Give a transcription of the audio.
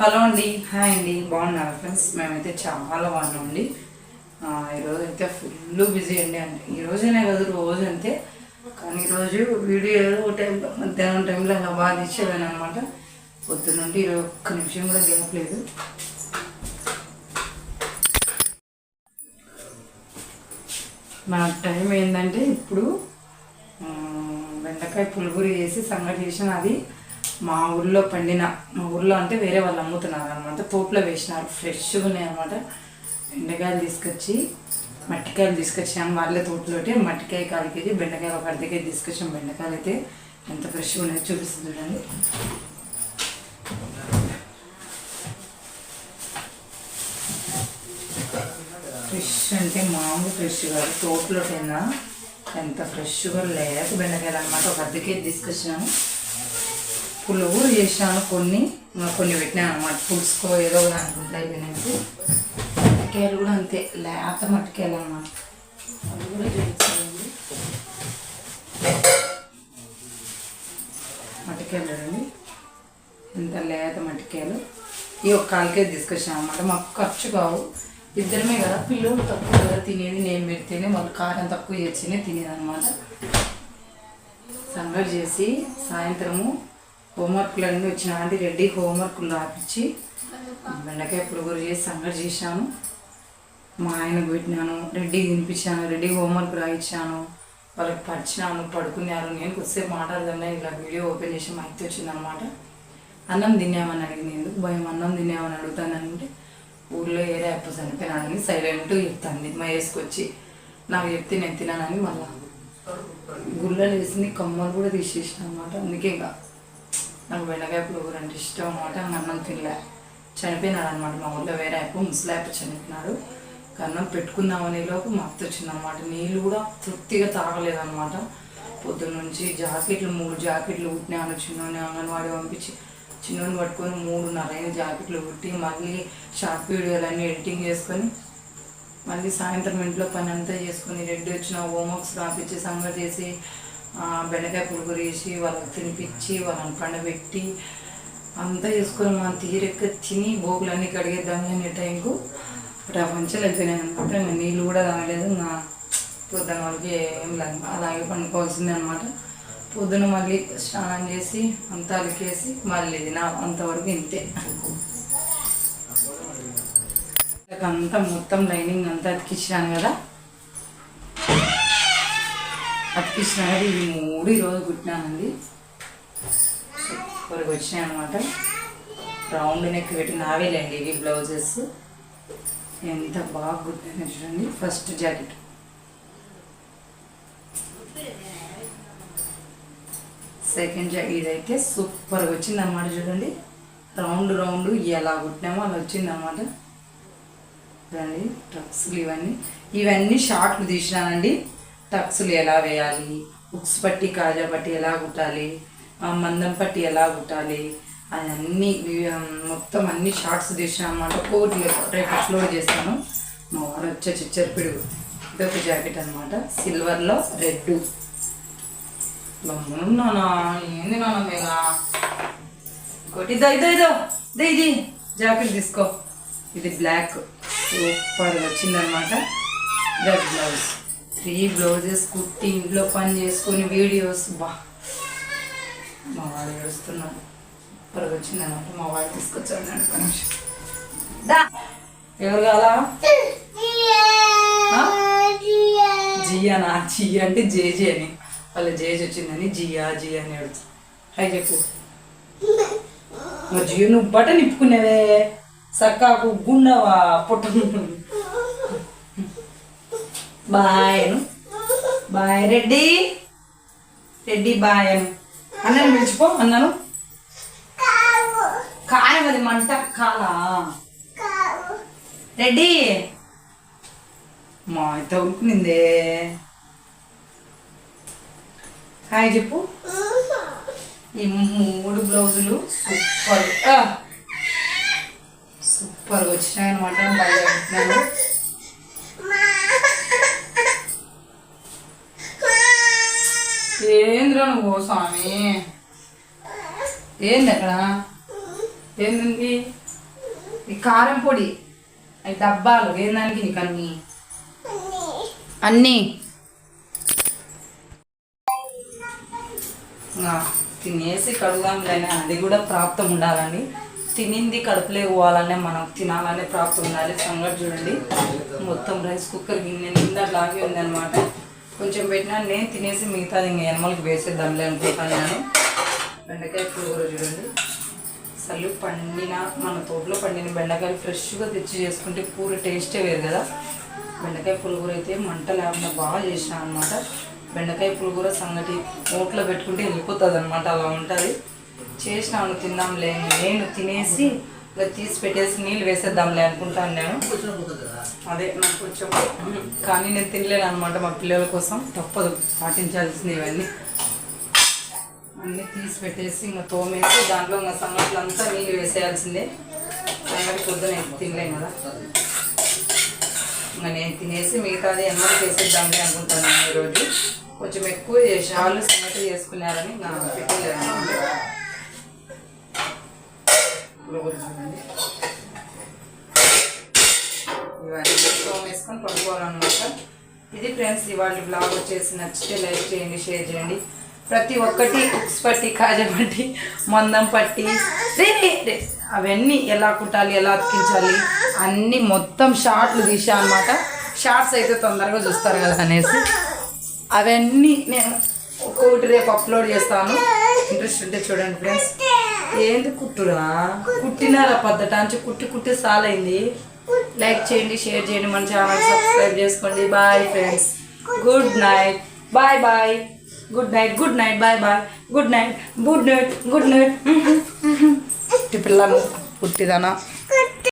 Hello అండి. Hi అండి. బాగున్నారు ఫ్రెండ్స్? మేమైతే చాలా బాగున్నామండి అండి. ఈరోజు అయితే ఫుల్ బిజీ అండి అంటే ఈ కాదు రోజు అంతే. కానీ ఈరోజు వీడియో ఒక టైంలో మధ్యాహ్నం టైంలో అలా బాగా తీసేదాను అనమాట పొద్దునుండి ఈరోజు ఒక్క నిమిషం కూడా గ్యాప్ లేదు. నా టైం ఏంటంటే ఇప్పుడు బెండకాయ పులుగురి చేసి సంగటి చేసిన అది. మా ఊళ్ళో పండిన మా ఊళ్ళో అంటే వేరే వాళ్ళు అమ్ముతున్నారు అనమాట పోపులో వేసినారు ఫ్రెష్గా ఉన్నాయి అనమాట బెండకాయలు తీసుకొచ్చి మట్టికాయలు తీసుకొచ్చాము వాళ్ళే తోటలోటి. మట్టికాయ కాలు కేజీ బెండకాయలు ఒక అర్ధ కేజీ తీసుకొచ్చాం బెండకాయలు అయితే ఎంత ఫ్రెష్గా ఉన్నాయో చూపిస్తుంది చూడండి. ఫ్రెష్ అంటే మామూలు ఫ్రెష్ కాదు. తోటలోటైనా ఎంత ఫ్రెష్గా లేత బెండకాయలు అనమాట ఒక అర్ధ కేజీ తీసుకొచ్చినాను పులుగు చేసాను కొన్ని కొన్ని పెట్టినాను అనమాట పులుసుకో ఏదో ఒకటి అనుకుంటా అయిపోయినాయి. మట్టికాయలు కూడా అంతే లేత మట్టికాయలు అనమాట అవి కూడా చూపించాలండి మట్టికాయలు ఇంత లేత మట్టికాయలు ఈ ఒక్క కాలకే తీసుకొచ్చాను అనమాట మాకు ఖర్చు కావు. ఇద్దరమే కదా పిల్లలు తక్కువ కదా తినేది నేను పెడితేనే వాళ్ళు కారం తక్కువ చేస్తేనే తినేది అనమాట సంగటి చేసి సాయంత్రము హోంవర్క్లు అన్నీ వచ్చిన రెడ్డి హోంవర్క్లు రాపించి బెండకాయ పులుగురు చేసి సంగతి చేశాను. మా ఆయనకు పెట్టినాను రెడ్డి తినిపించాను రెడ్డి హోంవర్క్ రాయించాను వాళ్ళకి పరిచినాను పడుకున్నారు. నేను కొద్దిసేపు మాట్లాడదాన్ని ఇలా వీడియో ఓపెన్ చేసి మా అయితే వచ్చిందనమాట. అన్నం తిన్నామని అడిగింది. ఎందుకు భయం? అన్నం తిన్నామని అడుగుతానంటే ఊళ్ళో ఏరే అప్పు చనిపోయినాడని సైలెంట్ చెప్తాను మా వేసుకొచ్చి నాకు చెప్తే నేను తినానని మళ్ళా. గుళ్ళలు వేసింది కమ్మలు కూడా తీసేసిన అనమాట అందుకే ఇంకా నాకు బెండకాయ పులుగురు అంటే ఇష్టం అనమాట అన్నం తినలే. చనిపోయినాడు అనమాట మా ఊళ్ళో వేరే అయిపో ముసలాయప చనిపోయినాడు అన్నం పెట్టుకుందామనే లోపు మత్తు వచ్చిందనమాట నీళ్ళు కూడా తృప్తిగా తాగలేదనమాట పొద్దున్న నుంచి జాకెట్లు మూడు జాకెట్లు కుట్టినాను. చిన్నోని అంగన్వాడి పంపించి చిన్నోని పట్టుకొని మూడు అయిన జాకెట్లు కుట్టి మళ్ళీ షార్ట్ వీడియోలన్నీ ఎడిటింగ్ చేసుకొని మళ్ళీ సాయంత్రం ఇంట్లో పని అంతా చేసుకుని రెడ్డి వచ్చిన హోంవర్క్స్ రాపించి సంగతి చేసి బెండకాయ పులుగురు వేసి వాళ్ళకి తినిపించి వాళ్ళని పండబెట్టి అంతా చేసుకొని మనం తీరెక్క తిని బోగులన్నీ కడిగేద్దాం అనే టైంకు ప్రపంచాలు అయిపోయినాయి అనమాట ఇంకా నీళ్ళు కూడా తాగలేదు. ఇంకా పొద్దున వరకు ఏం లేదు. అలాగే పండుకోవాల్సిందే అనమాట పొద్దున మళ్ళీ స్నానం చేసి అంతా అలికేసి మళ్ళీ ఇది నా అంతవరకు ఇంతే. అంతా మొత్తం లైనింగ్ అంతా అతికిచ్చాను కదా. అతికించిన ఇవి మూడు ఈరోజు కుట్టినానండి. సూపర్గా వచ్చినాయి అనమాట రౌండ్ నెక్ పెట్టిన నావేలేండి ఇవి బ్లౌజెస్. ఎంత బాగా కుట్టాను చూడండి. First jacket. సెకండ్ జాకెట్ ఇదైతే సూపర్గా వచ్చింది అనమాట చూడండి. రౌండ్ రౌండ్ ఎలా కుట్టినామో అలా వచ్చింది అనమాట చూడండి ట్రక్స్లు ఇవన్నీ. ఇవన్నీ షార్ట్లు తీసినానండి. టక్స్లు ఎలా వేయాలి? ఉక్స్ పట్టి కాజా పట్టి ఎలా కుట్టాలి? మందం పట్టి ఎలా కుట్టాలి? అన్నీ మొత్తం అన్ని షార్ట్స్ తీసిన అనమాట కోట్ రేపు అప్లోడ్ చేస్తాను మా వారు వచ్చే చిచ్చర్పిడు ఇదొక జాకెట్ అనమాట సిల్వర్లో రెడ్ నానా ఏంది నానా మేఘా ఇంకోటి ఇదో ఇదో ఇదో ఇది జాకెట్ తీసుకో. ఇది బ్లాక్ సూపర్ వచ్చిందనమాట ఇదో బ్లౌజ్ త్రీ బ్లౌజెస్ కుట్టి ఇంట్లో పని చేసుకొని వీడియోస్ బా. మా వాడు ఏడుస్తున్నాడు. ఇప్పటికి వచ్చిందనమాట మా వాడు తీసుకొచ్చాడు ఒక నిమిషం దా. ఎవరు కావాలా? జియానా జియా అంటే జేజే అని. వాళ్ళ జేజీ వచ్చిందని జియా జియా అని అడుగు హాయ్ చెప్పు. మరి జియో నువ్వు బట్ట నిప్పుకునేవే. సక్కాకు గుండవా పుట్ట బాయ్ అను. బాయ్ రెడ్డి. రెడ్డి బాయ్ అను. అన్నను పిలిచిపో అన్నాను. కాయం అది మంట కాలా? రెడ్డి. మా అయితే ఉడుకునిందే హాయ్ చెప్పు. ఈ మూడు బ్లౌజులు సూపర్. సూపర్ వచ్చినాయి అనమాట బాగా ఏంద్రా నువ్వు స్వామి. ఏంది అక్కడ? ఏంది ఈ కారం పొడి అవి డబ్బాలు ఏందానికి నీకు అన్ని? అన్నీ. తినేసి కడుగుదాంలేనే అది కూడా ప్రాప్తం ఉండాలండి. తినింది కడుపులే పోవాలనే మనం తినాలనే ప్రాప్తం ఉండాలి. సంగతి చూడండి. మొత్తం రైస్ కుక్కర్ గిన్నె నిండా లాగే ఉందన్నమాట. కొంచెం పెట్టినా నేను తినేసి మిగతాది ఇంక ఎనమలకి వేసేద్దాంలే అనుకుంటాను నేను. బెండకాయ పులిహోర చూడండి. అసలు పండిన మన తోటలో పండిన బెండకాయలు ఫ్రెష్గా తెచ్చి చేసుకుంటే పూర టేస్టే వేరు కదా. బెండకాయ పులిహోర అయితే మంట లేకుండా బాగా చేసిన అనమాట బెండకాయ పులిహోర సంగటి నోట్లో పెట్టుకుంటే వెళ్ళిపోతుంది అనమాట అలా ఉంటుంది. చేసినాను తిన్నాంలే నేను తినేసి ఇంకా తీసి పెట్టేసి నీళ్ళు వేసేద్దాంలే అనుకుంటాను నేను అదే నాకు కొంచెం కానీ నేను తినలేను అనమాట మా పిల్లల కోసం. తప్పదు పాటించాల్సింది ఇవన్నీ అన్నీ తీసి పెట్టేసి ఇంకా తోమేసి దాంట్లో ఇంకా సంగట్లు అంతా నీళ్ళు వేసేయాల్సిందే. సంగటి పొద్దున ఎక్కువ తినలేం కదా. ఇంకా నేను తినేసి మిగతాది ఎన్నో చేసేద్దాంలే అనుకుంటాను ఈరోజు. కొంచెం ఎక్కువ చేసి వాళ్ళు సంగటి చేసుకున్నారని ఇంకా పెట్టలేదు చూడండి ఇవన్నీ తోమేసుకొని పడుకోవాలన్నమాట ఇది ఫ్రెండ్స్ ఇవాళ బ్లాగ్ వచ్చేసి నచ్చితే లైక్ చేయండి షేర్ చేయండి ప్రతి ఒక్కటి ఉక్స్ పట్టి కాజా పట్టి మందం పట్టి అవన్నీ ఎలా కుట్టాలి ఎలా అతికించాలి అన్నీ మొత్తం షార్ట్లు తీసా అనమాట షార్ట్స్ అయితే తొందరగా చూస్తారు కదా అనేసి. అవన్నీ నేను ఒక్కొక్కటి రేపు అప్లోడ్ చేస్తాను. ఇంట్రెస్ట్ ఉంటే చూడండి ఫ్రెండ్స్. ఏంది కుట్టురా కుట్టినారా పద్ధతి అంచు కుట్టి కుట్టి సాలైంది. లైక్ చేయండి షేర్ చేయండి మన ఛానల్ సబ్స్క్రైబ్ చేసుకోండి. Bye friends good night bye bye good night good night bye bye good night good night good night పిల్లను పుట్టిదనా